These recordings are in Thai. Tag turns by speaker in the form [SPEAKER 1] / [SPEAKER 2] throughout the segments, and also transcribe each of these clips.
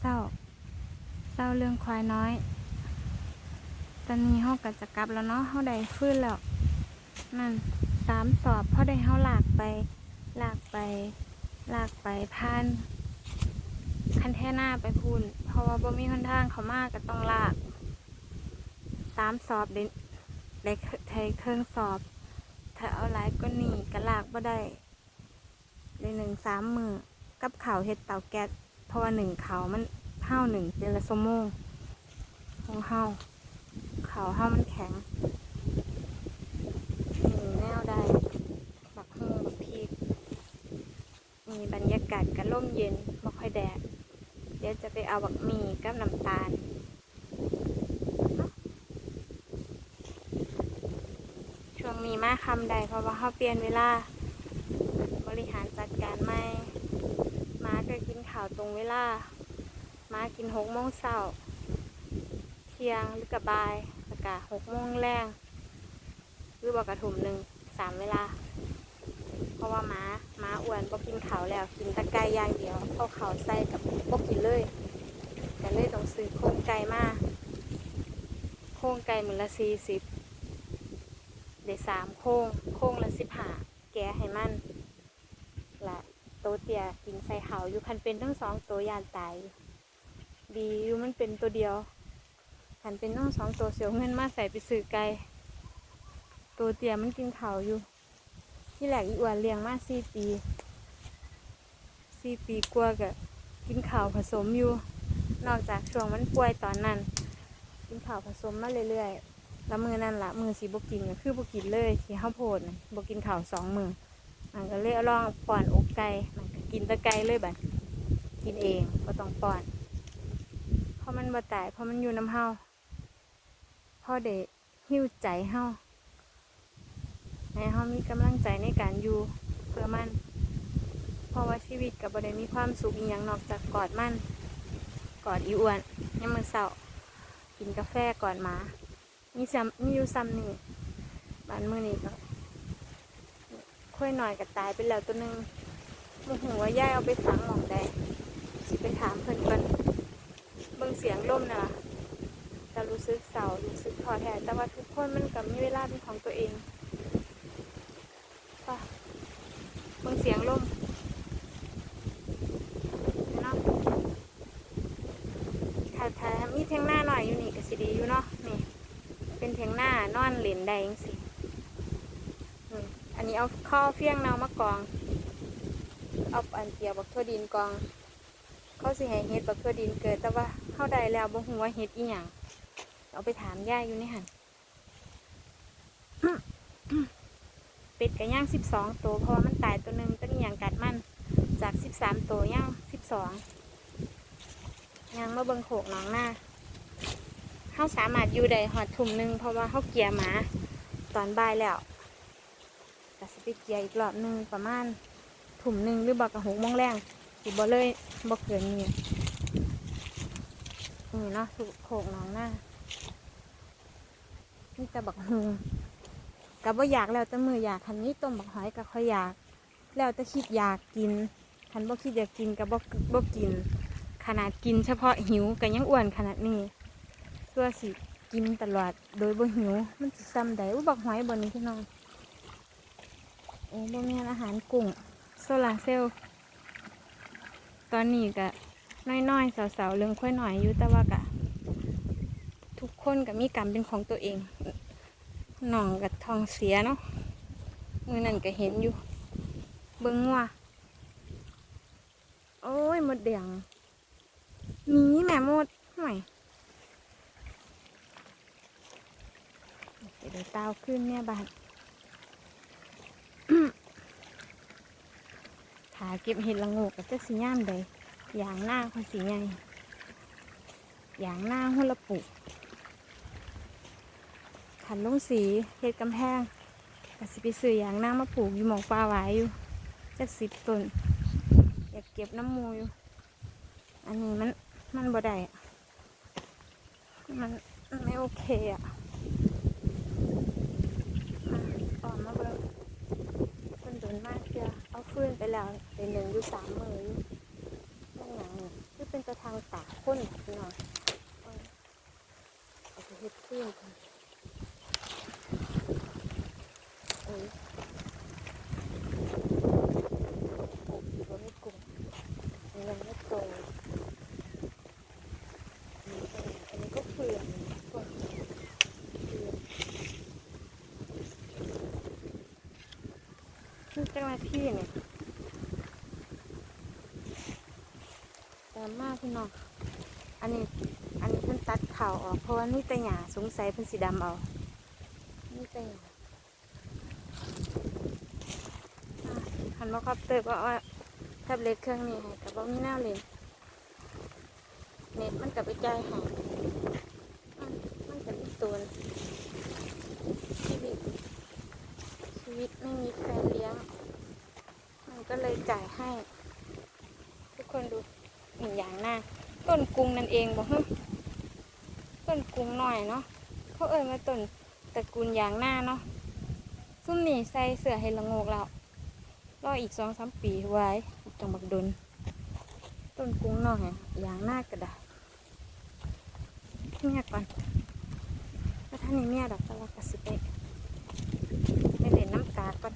[SPEAKER 1] เศร้า เศร้าเรื่องควายน้อย ตอนนี้เฮาก็จะกลับแล้วเนาะเฮาได้ฟื้นแล้ว นั่นสามสอบเพราะได้เฮาลากไป ลากไป ลากไปผ่าน คันแท่หน้าไปพูน เพราะว่าบ่มีหนทางเขามากก็ต้องลากสามสอบได้ได้ไทยเครื่องสอบ ถ้าเอาหลายก็หนีก็ลากบ่ได้ในหนึ่งสามมือกับข่าวเฮ็ดเต่าแก๊ส เพราะว่าหนึ่งเขามันเท่าหนึ่งเดือนละสมงของเฮาเขาวเฮามันแข็งหนี่งแนวได้บักฮูบักพีกมีบรรยากาศกระล่มเย็นบ่ค่อยแดดเดี๋ยวจะไปเอาบักมีกับน้ำตาลช่วงนี้มาคำใดเพราะว่าเขาเปลี่ยนเวลา บริหารจัดการไม่ ก็กินข่าวตรงเวลา มากินหกโมงเช้าเที่ยงหรือกับบ่ายแล้วก็หกโมงแรงหรือบอกกระถุมหนึ่งสามเวลา เพราะว่าม้าม้าอ้วนบ่กินข้าวแล้ว กินตะไก่อย่างเดียวเอาข้าวใส่กับบ่กินเลยก็เลยต้องซื้อโครงไก่มาโครงไก่มือละสี่สิบได้สามโค้งโค้งละสิบห้าแกให้มัน ตวเตียกินใส่เขาอยู่คันเป็นทั้งสองตัวยานตายดีอยู่มันเป็นตัวเดียวคันเป็นทั้งสองตัวเสียวเงินมาใส่ไปซื้อไก่ตัวเตียมันกินเขาอยู่ที่แหลกอีอวนเลี้ยงมาสี่ปีสี่ปีกว่าก็กินข่าวผสมอยู่ นอกจากช่วงมันป่วยตอนนั้น กินข่าวผสมมาเรื่อยๆแล้วมือนั่นละมือสีบกินก็คือบกินเลยที่ข้าวโพดบกินข้าวสองมือ มันก็เลยเอาลองป้อนอกไก่มันก็กินตะไก่เลยบัดกินเองก็ต้องป้อน เพราะมันบ่ตายเพราะมันอยู่น้ำเฮาพ่อเด็กหิ้วใจเฮาให้เฮามีกำลังใจในการอยู่เพื่อมัน เพราะว่าชีวิตกับบ่ได้มีความสุขอีหยังนอกจากกอดมันกอดอีอ้วนยามมื้อเช้ากินกาแฟก่อนหมามีซ้ำมีอยู่ซ้ำนี่บ้านมือนี่ก็ ค่อยหน่อยก็ตายไปแล้วตัวหนึ่งโมโหว่าย่ายเอาไปฝังหมองใดสิไปถามเพิ่นก่อนเบิ่งเสียงล่มนะก็รู้สึกเศร้ารู้สึกท้อแท้แต่ว่าทุกคนมันก็มีเวลาเป็นของตัวเองป่ะเบิ่งเสียงล่มเนาะถ้าถ้ามีเทียงหน้าหน่อยอยู่นี่ก็สิดีอยู่เนาะนี่เป็นเทียงหน้านอนเหรนได้ยังสิ นี้เอาข้าวเฟี้ยงเนามากอง เอาอันเกียวบักทั่วดินกอง เขาสิให้เฮ็ดบักทั่วดินเกิด แต่ว่าเข้าได้แล้วบ่ฮู้ว่าเฮ็ดอีหยังเอาไปถามย่าอยู่ในหันเป็ดกับย่างสิบสองตัวเพราะว่ามันตายตัวหนึ่งจะมีอย่างกัดมันจากสิบสามตัวย่างสิบสองย่างมาเบิงโขกหนองหน้าเขาสามารถอยู่ได้หอดทุ่มหนึ่งเพราะว่าเขาเกียร์หมา ตอนบ่ายแล้ว ไปเกียร์อีกรอบหนึ่งประมาณทุ่มหนึ่งหรือบอกกับหกโมงแรงสิบ่เลยบ่เกินนี้นี่เนาะสุโขกน้องหน้านี่แต่บักฮงกับว่าอยากแล้วแต่มืออยากคันนี้ต้มบักหอยกับค่อยอยาก แล้วแต่คิดอยากกินคันบ่คิดอยากกินกับบ่บ่กิน ขนาดกินเฉพาะหิวก็ยังอ้วนขนาดนี้ส่วสิกินตลอดโดยบ่หิว มันสิซ้ำใดอุบักหอยบนนี้พี่น้อง โอ้บ่มีอาหารกุ้งโซลาเซลล์ตอนนี้ก็น้อยๆสาวๆเรื่องค่อยหน่อยอยู่แต่ว่าก็ทุกคนก็มีกรรมเป็นของตัวเองน้องกับทองเสียเนาะมือนั่นก็เห็นอยู่ เบิ่งว่าโอ้ยหมดเดียงมีแม่หมดหน่อยเดี๋ยวเต้าขึ้นเนี่ยบาดาเก็บเห็ดละโงกกับเจ้าสีย่ามใดอย่างหน้าคนสีใหญ่อย่างหน้าหุ่นละปุกขันลงสีเห็ดกำแพงกับสิไปซื้ออย่างหน้ามาปลูกอยู่หมองปลาหวายอยู่จักสิบต้นอยากเก็บน้ำมูอยู่ อันนี้มันมันบ่ได้มันไม่โอเคอะอ่อนมาเบิ่งคนโดนมากเชียวเอา ฟื้นไปแล้วเป็นหนึ่งอยู่สามมืออยู่นั่นหนังนี่คือเป็นตัวทางตากข้นพี่น้องเอาเอาไปเฮ็ดขึ้นกันเอ้ยตัวไม่กลุ่มมันยังไม่โตอันนี้ก็อันนี้ก็เปลือกก่อนเปลือกนี่เจ้าหน้าที่เนี่ย ตามากพี่น้อง อันนี้ อันนี้เพิ่นตัดข่าวออก เพราะว่านี่แต่หยาสงสัยเพิ่นสีดำเอานี่แต่หยาอะหันมาครอบเตอร์ก็ว่าแท็บเล็ตเครื่องนี้ให้กับบ่มีหน้าเลยเน็ตมันกับไปใจ่ายให้อืมมันกับอีตัวชีวิตชีวิตไม่มีแฟนเลี้ยง มันก็เลยจ่ายให้ ทุกคนดูหนึ่งอย่างหน้า ต้นก รุงนั่นเองบอกฮึต้นกรุงหน่อยเนาะเขาเอ่ยมาต้นตระกูลยางหน้าเนาะซุ่มนี่ใส่เสื้อให้ละโงกแล้วรออีกสองสามปีไว้จังบักดนต้นกรุงหน่อยยางหน้ากระดาษเมียก่อนแล้วท่านนี้เมียดอกตะวักระสิไปไปเล่นน้ำกาก่อน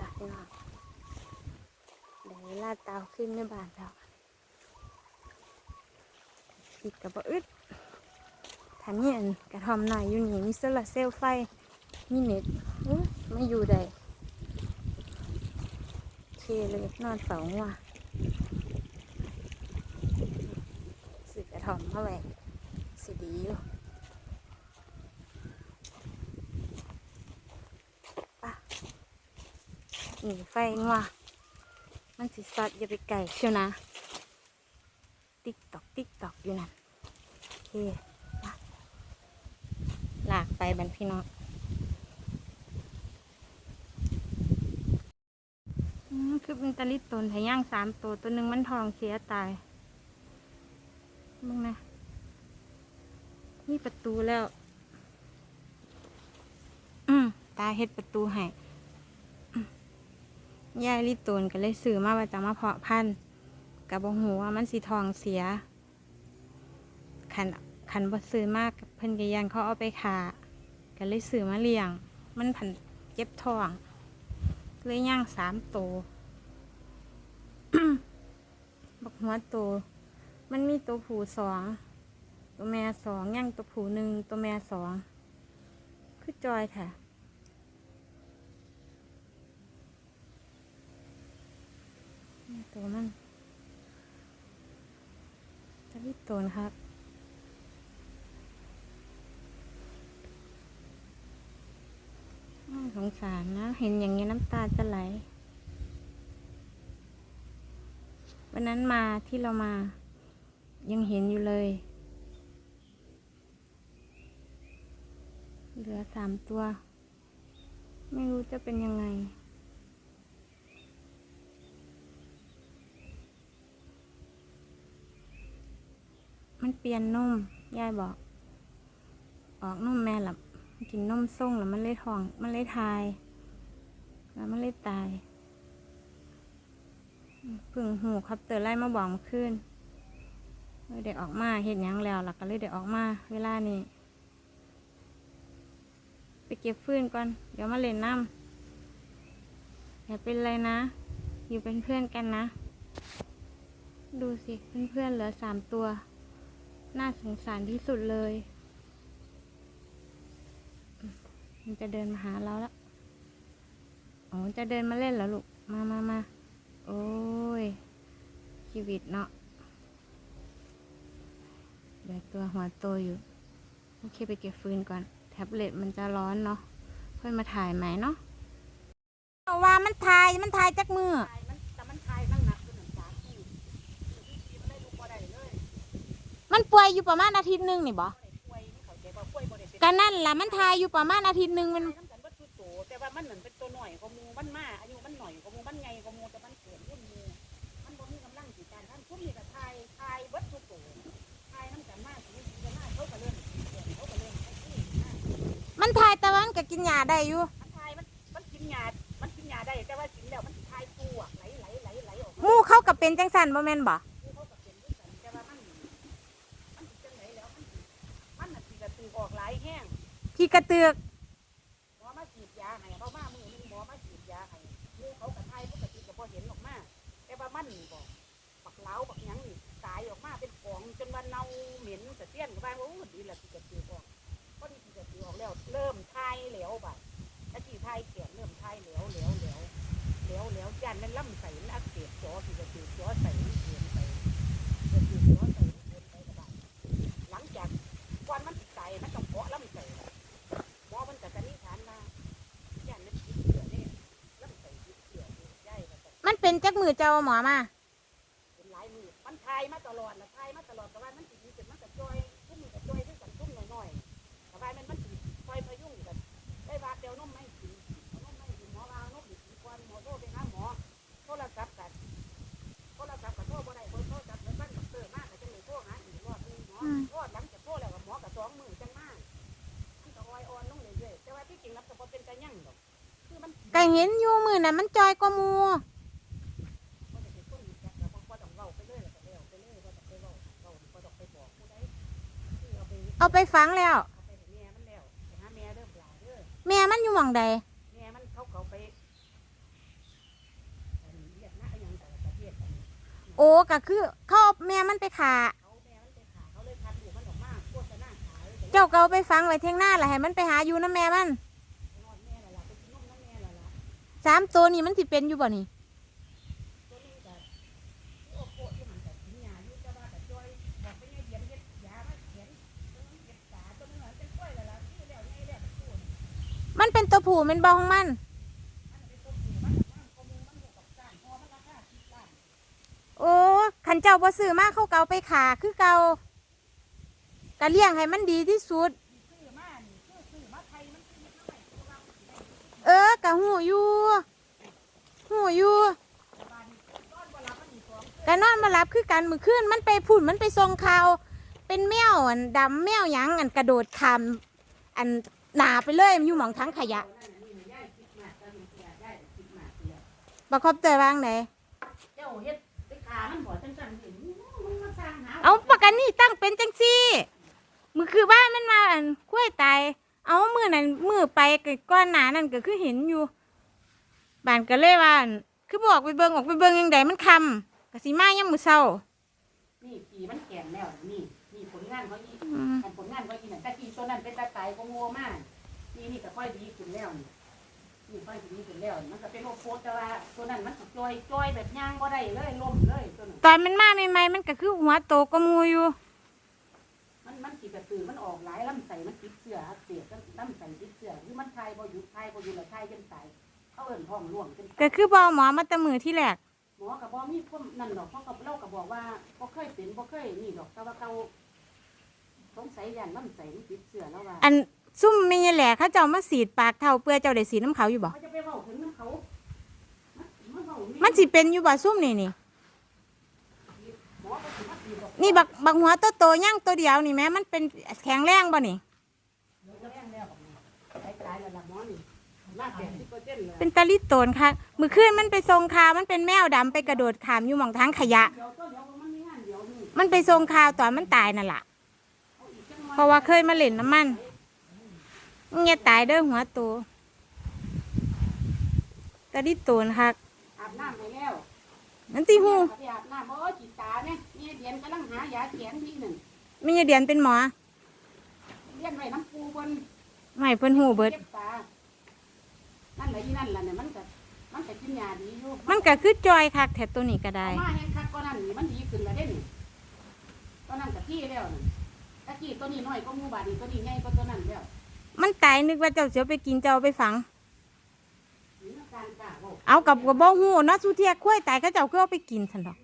[SPEAKER 1] ดักหน้าได้เวลาเตาขึ้น ในบ้านแล้วอีกกับบ่อึดถ้ามีอันกระทอมหน่อยอยู่นี่มีโซลาร์เซลล์ไฟมีเน็ตอื้อไม่อยู่ได้เคเลยนอนเฝ้างัวซื้อกระทอมมาไว้สิดีอยู่ป่ะหนีไฟงัว มันสิสอดอย่าไปไก่เชียวนะ ติ๊กตอกติ๊กตอกอยู่นั่นโอเคไปลากไปบันพี่น้องอืมคือเป็นตะลิดตนไถย่างสามตัว ตัวหนึ่งมันทองเสียตายมึงนะนี่ประตูแล้ว อืมตาเฮ็ดประตูให้ ยายลิตูนก็เลยซื้อมาว่าจะมาเพาะพันธุ์กับบหูว่ามันสีทองเสียขันขันบ่ซื้อมากเพิ่นก็ยันเขาเอาไปขาก็เลยซื้อมาเลี้ยง มันผันเจ็บท้องเลยย่างสามโตวบักหัวโตวมันมีตัวผูสอง ตัวแม่สองย่างตัวผูหนึ่งตัวแม่สอง คือจอยแท้ นี่ ตัวมันจะรีบตัวนะครับน่าสงสารนะ เห็นอย่างนี้น้ำตาจะไหล วันนั้นมาที่เรามา ยังเห็นอยู่เลย เหลือสามตัว ไม่รู้จะเป็นยังไง มันเปลี่ยนนมยายบอก ออกนมแม่หลับกินนมส่งแล้วมันเลยท้อง มันเลยทาย แล้วมันเลยตายพึ่งหูครับเตอไล่มาบอกมื่อคืนเลยได้ออกมาเห็นยังแล้วหลักก็เลยได้ออกมา เวลานี้ไปเก็บฟืนก่อน เดี๋ยวมาเล่นน้ำอย่าเป็นไรนะ อยู่เป็นเพื่อนกันนะ ดูสิเพื่อนๆเหลือสามตัว น่าสงสารที่สุดเลย มันจะเดินมาหาเราแล้วอ๋อ จะเดินมาเล่นเหรอลูก มามามา โอ้ย ชีวิตเนาะเดี๋ยวตัวหัวโตอยู่ โอเคไปเก็บฟืนก่อน แท็บเล็ตมันจะร้อนเนาะ ค่อยมาถ่ายใหม่เนาะว่ามันถ่าย มันถ่ายจากมือ
[SPEAKER 2] มันแต่มันทายนั่งหนักขึ้นหนึ่งสามที่ที่มันได้ลูกบ่ได้เลย
[SPEAKER 1] มันป่วยอยู่ประมาณอาทิตย์หนึงนี่บ่
[SPEAKER 2] บ่ได้ป่วยนี่เขาใจว่าป่วยบ่ได้เป็น
[SPEAKER 1] ก็นั่นล่ะมันถ่ายอยู่ประมาณอาทิตย์หนึงมัน
[SPEAKER 2] น้ำกันว่าชุดโตแต่ว่ามันเหมือนเป็นตัวหน่อยกว่าหมูมันมาอายุมันหน่อยกว่าหมูมันใหญ่กว่าหมูแต่มันเกิดรุ่นหมูมันบ่มีกำลังสิการท่านพุ่มนี่ก็ทายทายเบิดชุดโตทายน้ำกันมากสิจะมาเขาก็เริ่มเกิดเขาก็เริ่มเขาที่
[SPEAKER 1] กินหญ้าได้อยู่
[SPEAKER 2] มันทายมันมันกินหญ้ามันกินหญ้าได้แต่ว่ากินแล้วมันสิทายตัวไหลไหลไหลไหลออก
[SPEAKER 1] ห
[SPEAKER 2] มา
[SPEAKER 1] มู่เขาก็เป็นจังซั่นบ่แม่นบ่ พี่กระเตือก
[SPEAKER 2] หมอมาฉีดยาให้เขามามือนึงหมอมาฉีดยาให้หมูเขากระไทายปกติก็พอเห็นออกมาแต่ว่ามันนี่บอกปักเหล้าปักหยังนี่ตายออกมาเป็นของจนว่าเน่าเหม็นแต่เตี้ยนก็บ้างว่าโอ้ดีละที่กระตือกออกพอดีที่กระตือกออกแล้ว เริ่มทายเหลวบัดตะกี้ทายเขียนเริ่มทายเหลวเหลวเหลวเหลวเหลวยันมันล่ำใส่อักเสบจอที่กระตือกจอใส่เขียนไปกระตือจอใส่เขียนไปกระบาดหลังจากควันมันติดใจมันต้องเพาะแล่ำใส่หมอมันจะกันนิษฐานมายันมันติดเสือเนี่ยล่ำใส่ติดเสือเนี่ยใหญ่แบบ
[SPEAKER 1] มัน เป็นจักมือเจ้าหมอมา
[SPEAKER 2] เป็นหลายมือมันทายมาตลอดละทายมาตลอดแต่ว่ามันสิมีเป็นมันกระจอยพุ่มกระจอยด้วยกันพุ่มหน่อยๆแต่ว่ามันมันสิคอยพยุงกันได้บาดเดียวนมไม่กินเอานมไม่กินหมอมาเอานมดิกินก่อนหมอโทรไปหาหมอโทรศัพท์กันโทรศัพท์กับโทรบ่ได้เบอร์โทรศัพท์เหมือนบ้านกับเตอร์มากก็จะเลยโทรหาอีกรอบนึงหมอรอดหลังจากโทรแล้วกับหมอกับสองมือจังมากมันก็ออยอ่อนลงเรื่อยๆแต่ว่าที่จริงแล้วก็บ่เป็นตายั่งดอกคือมัน
[SPEAKER 1] ก็เห็นอยู่มือน่ะมันจอยกว่ามู
[SPEAKER 2] เอาไปเอาไป
[SPEAKER 1] ฝังแล้ว
[SPEAKER 2] เอาไปให้แม่มันแล้วไปหาแม่เด้อปลาเด้อ
[SPEAKER 1] แม่มันอยู่หม่องใด
[SPEAKER 2] แม่มันเขาเขาไปอันเรียกนะอหยังแต่ละประเทศอันนี้
[SPEAKER 1] โอ้ก็คือเขาเอาแม่มันไปขา
[SPEAKER 2] เขาแม่มันไปขาเขาเลยคัดลูกมันออกมาโฆษณาขายแต่
[SPEAKER 1] เจ้าก็เอาไปฝังไว้เทียงหน้าแหละให้มันไปหาอยู่น้ำแม่มัน
[SPEAKER 2] นอนแม่ละล่ะไปกินนมน้ำแม่ละล่ะ
[SPEAKER 1] สามตัวนี้มันสิเป็นอยู่บ่นี่
[SPEAKER 2] ราคาสิบล้าน
[SPEAKER 1] โอ้ขันเจ้าบ่ซื้อมาเข้าเกเอาไปขาคือเก่าก็เลี้ยงให้มันดีที่สุด
[SPEAKER 2] ซื้ออซื้อมาไทยมันซื้อมาไทยตัวเราได้
[SPEAKER 1] เออกะหูอยู่หูอยู่
[SPEAKER 2] บ้านต้อนบ่รับมันอีกสอง
[SPEAKER 1] กะนอนมารับคือกันมือคืนมันไปผุ่นมันไปทรงข่าวเป็นแมวอันดำแมวยังอันกระโดดคำอันหนาไปเลยมันอยู่หมองทั้งขยะ บักครบเตยวางไหน
[SPEAKER 2] เจ้าเฮ็ดไปขามันบ่จังซั่นเห็นมึงมาสร้างหา
[SPEAKER 1] เอาปากกันนี่ตั้งเป็นจังซี่มือคือบ้านมันมาอันกล้วยตาย เอามือนั้นมือไปก็ก้อนหนานั่นก็คือเห็นอยู่บ้านก็เลยว่าอั่นคือบอกไปเบิงออกไปเบิงยังไงมันคำกะสิมายังมือเศร้า
[SPEAKER 2] นี่ปีมันแก่นแล้วนี่นี่ผลงานเขาอี
[SPEAKER 1] อืม
[SPEAKER 2] อันผลงานเขาอีนั่นแต่ปีตัวนั้นเป็นตาตายก็งัวมากนี่นี่ก็ค่อยดีขึ้นแล้วนี่นี่ ค่อยดีขึ้นแล้วมันก็เป็นโรคโคตรแต่ว่าตัวนั้นมันก็จอยจอยแบบย่างบ่ได้เลยล้มเลยตัวนั้น
[SPEAKER 1] ตอนมันมาใหม่ๆมันก็คือหัวโตก็มูอยู่
[SPEAKER 2] มันมันสิกระตือมันออกหลายลำไส้มันติดเชื้ออักเสบลำไส้ติดเชื้อคือมันทายบ่หยุดทายบ่หยุดแล้วทายจนตายเขาเอิ้นท้องร่วงจน
[SPEAKER 1] ก็คือบอหมอมาแตะมือที่แรก
[SPEAKER 2] หมอก็บ่มีความนั่นดอกเพราะกับเราก็บอกว่าบ่เคยเป็นบ่เคยนี่ดอกแต่ว่าเขาสงสัยยันลำไส้มันติดเชื้อแล้วว่า
[SPEAKER 1] อัน ซุ่มไม่แหล่เขาเจ้ามาสีดปากเท่าเปื่อเจ้าได้สีน้ำเขาอยู่บ่
[SPEAKER 2] เขาจะไปเว้าถึงน้ำเขามันเว้า
[SPEAKER 1] มันสิเป็นอยู่บ่ซุ่มนี่นี่
[SPEAKER 2] หมอก็สิมาตีดอก
[SPEAKER 1] นี่บักบักหัวโตโตๆย่างตัวเดียวนี่แม้มันเป็นแข็งแรงบ่นี่
[SPEAKER 2] เดี๋ยวจะแรงแล้วบักนี้ตายตายแล้วล่ะหมอนี่ลากแดดที่ก็เจนเลย
[SPEAKER 1] เป็นตะลิโตนค่ะมือคืนมันไปทรงคาวมันเป็นแมวดำไปกระโดดขามอยู่หมองทางขยะ
[SPEAKER 2] เดี๋ยวตัวเดียวมันมีงานเดี๋ยวนี่
[SPEAKER 1] มันไปทรงคาวตอนมันตายนั่นล่ะ
[SPEAKER 2] เอาอีกจังหน่อย
[SPEAKER 1] เพราะว่าเคยมาเล่นน้ำมัน งี้ยตายเด้อหัวโตตะลิโตนค่ะ
[SPEAKER 2] อาบน้ำไปแล้ว
[SPEAKER 1] นั่นติหู
[SPEAKER 2] ไปอาบน้ำบ่จิตตาเนี่ยนี่เดียนกำลังหายาแขนที่หนึ่ง
[SPEAKER 1] ไม่ใช่เดียนเป็นหมอ
[SPEAKER 2] เลี้ยงไว้น้ำปูบน
[SPEAKER 1] ไม่เพิ่นหูเบิด
[SPEAKER 2] เก็บตานั่นแหละที่นั่นแหละเนี่ยมันก็มันก็กินยาดีอยู่
[SPEAKER 1] มันก็คือจอยคักแถบตัวนี้ก็ได้
[SPEAKER 2] เอามาแห้งคักก็นั่นนี่มันดีขึ้นแล้วเด้นี่ก็นั่นกับที่แล้วนี่ตะกี้ตัวนี้น้อยก็มูบาดนี่ตัวนี้ใหญ่ก็ตัวนั้นแล้ว
[SPEAKER 1] มันตายนึกว่าเจ้าเสียวไปกินเจ้าไปฝัง
[SPEAKER 2] เอา
[SPEAKER 1] กับกระบอกหูเนาะสุเทียคุ้ยตายเขาเจ้าก็เอาไปกินสันดอก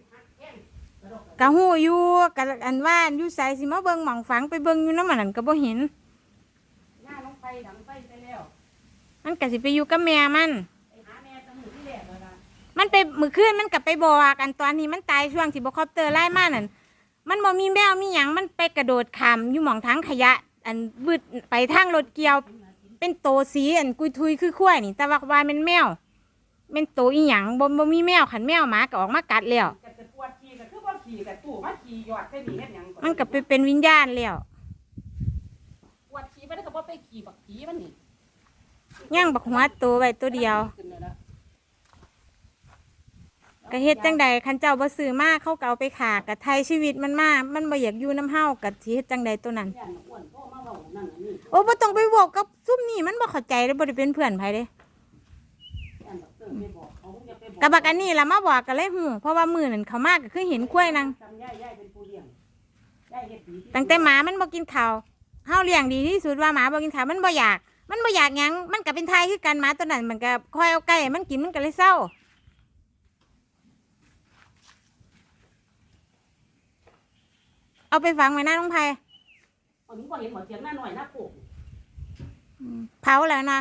[SPEAKER 2] กระดก
[SPEAKER 1] กะหูอยู่กะอันว่าอยู่ใส่สิมาเบิ่งหม่องฝังไปเบิ่งอยู่น้ำมันนั่นก็บ่เห็น
[SPEAKER 2] หน้าลงไปดังไฟไปแล้ว
[SPEAKER 1] มันก็สิไปอยู่กับแม่มัน
[SPEAKER 2] ม่ตะมือที่แรกเลยล่ะ
[SPEAKER 1] มันไปมื้อคืนมันก็ไปบอกอันตอนนี้มันตายช่วงที่บ่คอปเตอร์ไล่มานั่นมันบ่มีแมวมีหยังมันไปกระโดดขามอยู่หม่องทางขยะ อันวืดไปทางรถเกี่ยว
[SPEAKER 2] กินมากิน
[SPEAKER 1] เป็นโตสีอันกุยทุยคือขั้วนี่ แต่ว่าว่าเป็นแมวเป็นโตอีหยังบ่บ่มีแมวขันแมวหมาก็ออกมากัดแล้ว
[SPEAKER 2] ก็จะปวดขี่ก็คือว่าขี่กับตู้มาขี่หยอดใส่หนีเฮ็ดหยัง
[SPEAKER 1] มันก็ไปเป็นวิญญาณแล้ว
[SPEAKER 2] ปวดขี่ไปแล้วก็บ่ไปขี่บักผีมันนี่
[SPEAKER 1] ย่างบักหัวโตไว้ตัวเดียว
[SPEAKER 2] ขึ้นแล้วนะ
[SPEAKER 1] ก็เฮ็ดจังใดคันเจ้าบ่ซื้อมาเขาก็เอาไปขาก็ไทยชีวิตมันมามันบ่อยากอยู่น้ำเฮาก็สิเฮ็ดจังใดตัวนั้น
[SPEAKER 2] ย่านอ้วน โอ้
[SPEAKER 1] บ่ต้องไปบอกกับซุ่มนี่มันบ่เข้าใจเลยบ่ได้เป็นเพื่อนไผเด้
[SPEAKER 2] ย่านดอกร์ไปบาอย่าไปบอก
[SPEAKER 1] กะบักอันนี้ล่ะมาบอกก็เลยฮู้เพราะว่ามือนั้นเขามากก็คือเห็นกล้วยนางตั้งแต่หมามันบ่กินข้าวเฮาเลี้ยงดีที่สุดว่าหมาบ่กินข้าวมันบ่อยาก มันบ่อยากหยังมันก็เป็นไทยคือกันหมาตัวนั้นมันก็คอยเอาไก่มันกินมันก็เลยเศร้าเอาไปฝังไว้หน้าน้องไผ
[SPEAKER 2] คนนี้บ่เห็นหมอเสียงหน้าหน่อยหน้าโป่ง
[SPEAKER 1] เผาแล้วนะ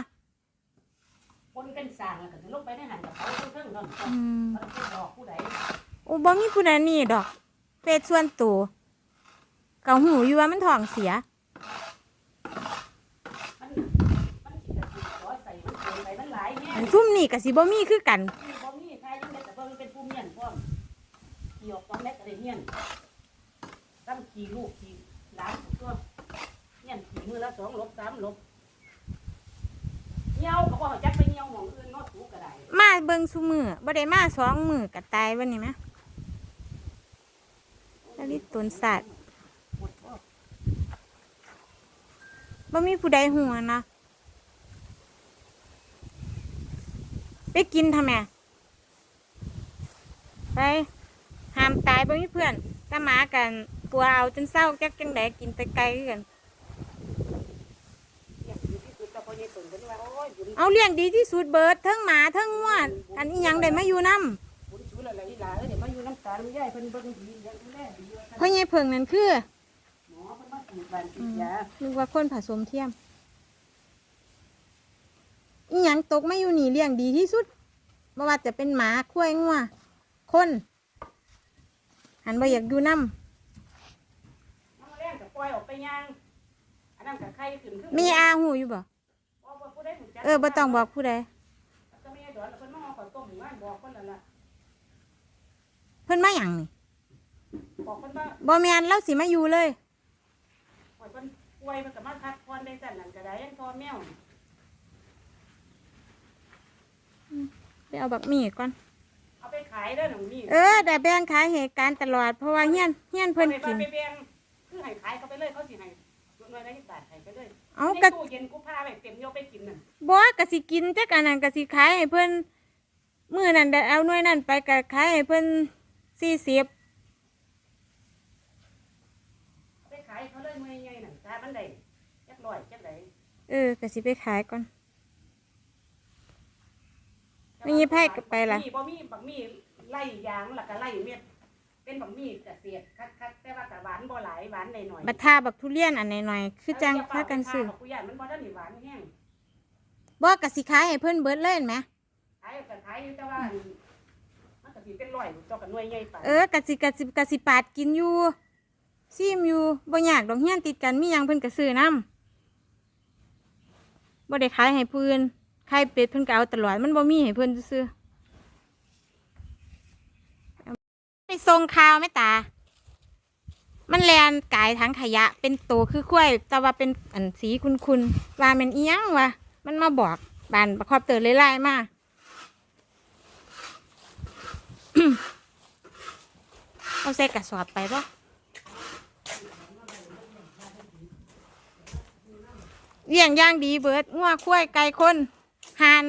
[SPEAKER 2] คนเป็นสร้างแล้วก็จะลงไปในหันกับเขาเครื่องๆนั่น
[SPEAKER 1] อืม
[SPEAKER 2] เขาจะบอกผู้ใด
[SPEAKER 1] โอ้บ่มีผู้ใดนี่ดอกเฟซส่วนตัวก็หูอยู่ว่ามันท้องเสีย
[SPEAKER 2] มันมันสิจะสิขอใส่มันเกินไปมันหลายแฮะ
[SPEAKER 1] อันซุ่มนี่ก็สิบ่มีคือกัน
[SPEAKER 2] นี่บ่มีใครยังได้แต่เบิ่งเป็นผู้เมียนพร้อมขี่ออกตอนแรกก็ได้เมียนตั้งขี่ลูกขี่หลานตัวเมียนขี่มือละสองลบสามลบ เหี่ยวก็บ่รู้จักไปเหี่ยวหมองอื่นเนอสูกก็ได้
[SPEAKER 1] มาเบิ่งซุมือบ่ได้มาสองมือก็ตายวันนี้มะตะลิตนสัตว์
[SPEAKER 2] หมดบ่
[SPEAKER 1] บ่มีผู้ใดหัวนะไปกินทำไมไปห้ามตายบ่มีเพื่อนถ้าหมากันกลัวเอาจนเศร้าจักจังไดกินแต่ไกลคือกัน
[SPEAKER 2] เลี้ยงดีที่สุดแต่ พอใหญ่ตุ่นเพิ่นว่าโอ้ยบุญ
[SPEAKER 1] เอาเลี้ยงดีที่สุดเบิดเทั้งหมาเทั้งงวดอันอีหยังได้มาอยู่นำ
[SPEAKER 2] บุญชูแล้วล่ะอีหลาเอ้ยเดี๋ยวมาอยู่น้ำตาลยายเพิ่นเบิ่งดีเลี้ยงดูแลดีว่า
[SPEAKER 1] เพราะไงเพิ่งนั่นคือ
[SPEAKER 2] หมอเพิ่นมาฉีดวันฉีดยา
[SPEAKER 1] นึกว่าคนผสมเทียมอีหยังตกมาอยู่นี่เลี้ยงดีที่สุดบ่ว่าจะเป็นหมาควายงัวคนหันบ่อยากอยู่นำ
[SPEAKER 2] น้ำแรงก็ปล่อยออกไปย่างอันนั้นก็ไข่ขึ้นขึ้น
[SPEAKER 1] มีอาหูอยู่บ่
[SPEAKER 2] บ่บ่ผู้ใดรู้จัก
[SPEAKER 1] เออบ่ต้องบอกผู้ใด
[SPEAKER 2] ก็ไม่ได้ดอนแล้วเพิ่นมาเอาข้าวต้มมาบอกเพิ่นนั่นล่ะ
[SPEAKER 1] เพิ่นมาหยังนี่
[SPEAKER 2] บอกเพิ่นว่า
[SPEAKER 1] บ่แม่นเราสิมาอยู่เลย
[SPEAKER 2] ปล่อยเพิ่นป่วยเพิ่นก็มาพักผ่อนได้ซั่นนั่นก็ได้ยังพอแมว
[SPEAKER 1] ไปเอาบักหมี่ก่อน
[SPEAKER 2] เอาไปขายเด้อหนูนี่
[SPEAKER 1] เออได้แบ่งขายเหตุการณ์ตลอดเพราะว่าเฮียนเฮียนเพิ่นกิน
[SPEAKER 2] ไปแบ่งคือให้ขายเขาไปเลยเขาสิให้ หน่วยละ20บาทให้ไปเลย
[SPEAKER 1] เอา
[SPEAKER 2] ใน
[SPEAKER 1] กะ
[SPEAKER 2] ตู้เย็นกูพาไปเต็มโยไปกินนั่น
[SPEAKER 1] บ่ก็สิกินจักอันนั้นก็สิขายให้เพิ่นมื้อนั้นได้เอาหน่วยนั้นไปก็ขายให้เพิ่น40
[SPEAKER 2] เอาไปขายเขาเลยหน่วยใหญ่นั่นตามันได้จักร้อยจักได
[SPEAKER 1] เออก็สิไปขายก่อนมีไผก็ไปล่ะ
[SPEAKER 2] มีบ่มีบักมีไล่ยางแล้วก็ไล่เม็ด เป็นบักมีเกษตรคักๆแต่ว่าก็หวานบ่หลายหวานหน่อยๆ
[SPEAKER 1] บัดทาบักทุเรียนอันหน่อยๆคือจังพากันซื้อ
[SPEAKER 2] เาไปขายมันบ่ได้หวานแห้ง
[SPEAKER 1] บ่ก็สิขายให้เพิ่นเบิดเลยเห็นไหม
[SPEAKER 2] ขายก็ขายอยู่แต่ว่ามันก็สิเป็นร้อยเจ้าก็หน่วยใหญ่ไป
[SPEAKER 1] เออกะสิกะสิกะสิปาดกินอยู่ซิมอยู่บ่ยากดอกเฮียนติดกันมีหยังเพิ่นก็ซื้อนํบ่ได้ขายให้เพิ่นขายเป็ดเพิ่นก็เอาตลอดมันบ่มีให้เพิ่นซื้อๆ ไปส่งข่าวแม่ตา มันแลนกายทั้งขยะ เป็นโตคือข้วยแต่ว่าเป็นอันสีคุณๆว่าม่นอีหยังวะมันมาบอกบานประคอบเตอเลยไล่มาเอาใส่กระสอบไปปะเลี้ยงย่างดีเบิดงัวคุ้ยไก่คนหาน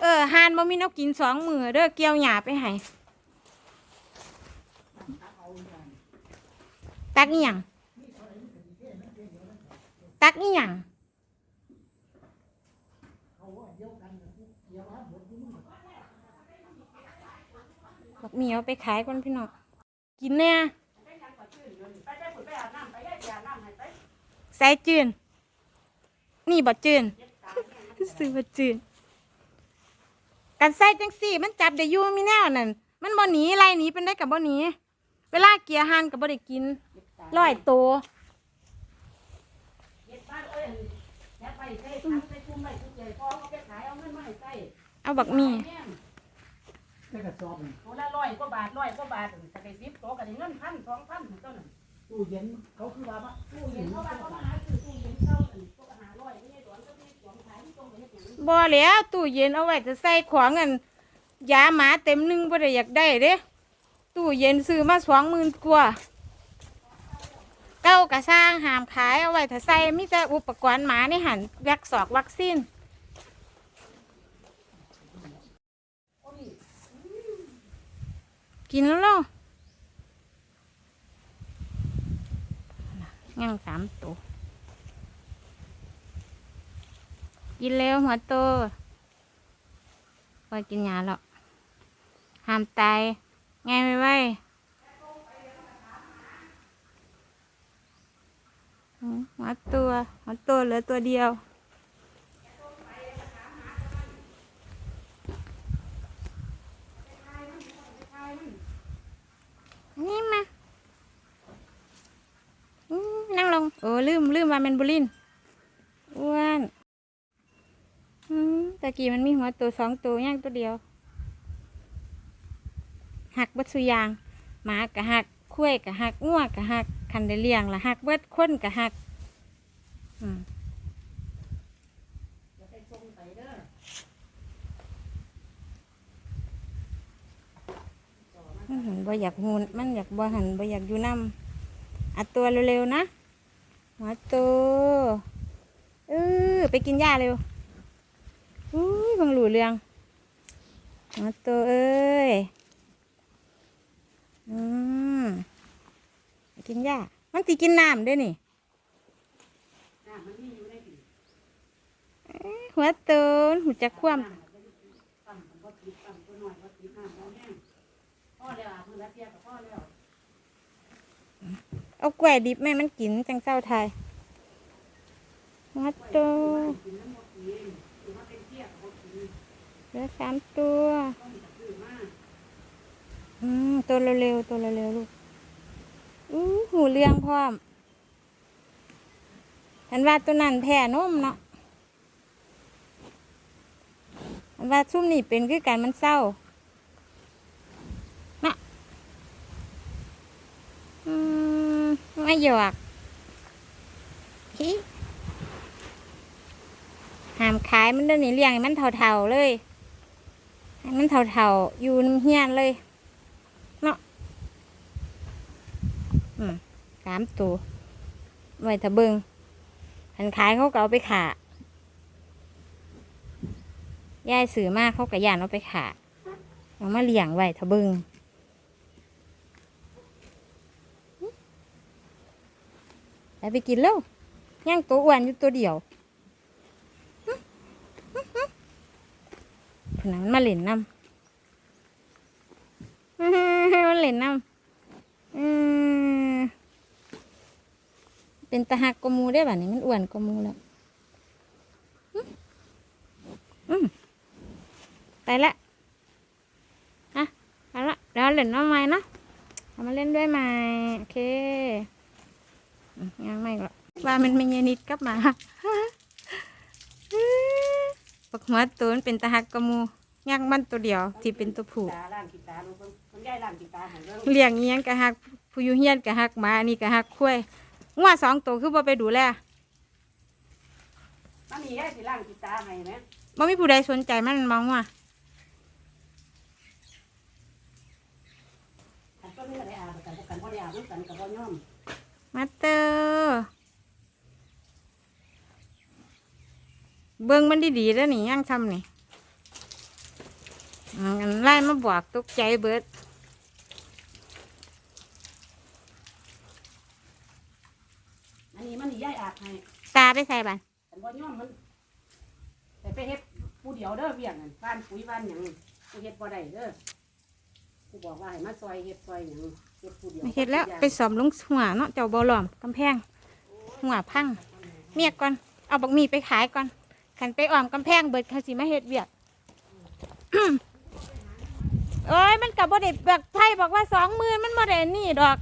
[SPEAKER 1] เออหานบ่มีนกกินสองมือเด้อเกี่ยวหยาไปให้ ตักอีหยังตักอีหยังบอกมีเอาไปขายก่อนพี่น้องกินแน่
[SPEAKER 2] ไปหยังก็ชื่นเนไปไปพุ่นไปอาบน้ำไปได้ไปอาบน้ำใส่
[SPEAKER 1] จืนนี่บ่จืนซื้อบ่จืนกันใส่จังสี่ มันจับได้ยู่มีแนวนั่นมันบ่หนีไล่หนีเป็นได้กับบ่หนีเวลาเกียร์หันกับบ่ได้กิน ร้อยโตว
[SPEAKER 2] เย็บบ้านเอ้ยแล้ไปใส่ถังใส่คุมไว้คุมใหญ่พอเอาไปขายเอาเงินมาให้ใส่
[SPEAKER 1] เอาบักมี่
[SPEAKER 2] แม่ง
[SPEAKER 3] ได้กระสอบนี่
[SPEAKER 2] ตัวละร้อยกว่าบาทร้อยกว่าบาทแต่ได้สิบตัวก็ได้เงินพันสองพันต้นนั้น
[SPEAKER 3] ตู้เย็นเขาคือว่าว่า
[SPEAKER 2] ตู้เย็นเขาว่าเขามาหาซื้อตู้เย็นเข้าอันตัวละห้าร้อยไม่ใช่ตัวก็ที่สองขายที่ตรงไปเฮ็ดหยัง
[SPEAKER 1] บ่แล้วตู้เย็นเอาไว้จะใส่ของเงินยาหมาเต็มหนึงบ่ได้อยากได้เด้ตู้เย็นซื้อมาสองหมื่นกว่า เก้ากระสร้างหามขายเอาไว้ถ้าใส่มีแต่อุปกรณ์หมาในหันวักศอกวัคซีนกินแล้วเนาะย่างสามตัวกินแล้วหัวโตไว้กินยาแล้วห้ามตายไงไว้ไว้ มหัวตัวหัวโตเหลือตัวเดียว นี่มาอืมนั่งลง โอ้ลืมลืมว่าเป็นบุลินอ้วนอืมตะกี้มันมีหัวตัวสองตัวย่างตัวเดียว หักเบัดสุอยางหมากะหักคุ้ยกะหักง่วกะหัก คันได้เลี้ยงละหักเบิดคนกะหักอืม
[SPEAKER 2] อย่าไปส่งไปเด้อ
[SPEAKER 1] มันหันบ่อยากหูนมันอยากบ่หันบ่อยากอยู่น้ำอัดตัวเร็วๆนะหัวเออไปกินหญ้าเร็วอุ้ยบังหลูเรืองหัวเอ้ยอืมไป กินหญ้ามันสิกินน้ำด้วยนี่
[SPEAKER 2] น้ำมันมีอยู่ใน
[SPEAKER 1] หัวตมันหูจักคว่ำ
[SPEAKER 2] มันก็อยู่ที่ปั๊มมันก็ติดปั๊มตัวน้อยก็ติดน้ำเราแห้งพ่อาบมือละเทียกับพ่อแก
[SPEAKER 1] ล้วยดิบแม่มันกินจังเศร้าไทยหัวต
[SPEAKER 2] กินน้ำมันกินหรือว่าเห
[SPEAKER 1] ลือสามตัว
[SPEAKER 2] อืม ตั
[SPEAKER 1] วเร็วๆตัวเร็วๆลูก อู้หูเลี้ยงพร้อมอันว่าตัวนั้นแพ้นมเนาะอันว่าซุ่มนี่เป็นคือการมันเศร้านะอืมไม่หยอกฮิหามขายมันเดินนี่เลี้ยงมันเท่าๆเลย มันเท่าๆอยู่น้ำเฮียนเลย อืม สามตัวไว้ถ้าเบิงหันขายเขาก็เอาไปขายายสื่อมากเขาก็ย่านเอาไปขาเอามาเลี้ยงไว้ถ้าเบิงแล้วไปกินแล้วย่างตัวอ้วนอยู่ตัวเดียวหึหึหึพนันมันมาเล่นน้ำมันเล่นน้ำอืม เป็นตาหักกมูได้บ่ะนี่มันอ้วนกมูแล้วอืมอืมไปละอะเอาละเดี๋ยวเล่นน้องใหม่นะเอามาเล่นด้วยใหม่โอเคยังไม่หรอกว่ามันเป็นยนิดกลับมาปักหัวตัวมันเป็นตาหักกมูยักมันตัวเดียวที่เป็นตัวผู้
[SPEAKER 2] ตาล่างกินตาลูกเบิ่งมันย่ายล่างกินตาให้เบิ่ง
[SPEAKER 1] เลี้ยงเงี้ยงกะหักผู้ยู่เฮียนกะหักมาอันนี้กะหักคุ้ย งัวสองตัวคือบ่ไปดูแล
[SPEAKER 2] มันมีย่ายสิล่างกินตาให้ไหม
[SPEAKER 1] บ่มีผู้ใดสนใจมันมองว่า
[SPEAKER 2] อันต้นนี้ก็ได้อาบกันพวกกันพ่อได้อาบน้ำกันกับพ่อย่อม
[SPEAKER 1] มาเตอร์เบิ่งมันดีๆแล้วนี่ยังทำนี่อืมอันไล่มาบอกตกใจเบิด
[SPEAKER 2] อันนี้มันนี่ย่ายอาบให้
[SPEAKER 1] ตาไปใส่บัน
[SPEAKER 2] แต่พ่อย่อมมันแต่ไปเฮ็ดผู้เดียวเด้อเวียงนั่นบ้านปุ๋ยบ้านหยังกูเฮ็ดบ่ได้เด้อกูบอกว่าให้มาซอยเฮ็ดซอยหยังเฮ็ดผู้เดียว
[SPEAKER 1] ไม่เฮ็ดแล้วไปสอมลงหัวเนาะเจ้าบ่หลอมกำแพง หัวพัง เมียก่อน เอาบักหมีไปขายก่อนขันไปอ้อมกำแพงเบิดเขาสิมาเฮ็ดเวียกเอ้ยมันกับบ่ได้แบบไพ่บอกว่าสองหมื่นมันบ่ได้นี่ดอก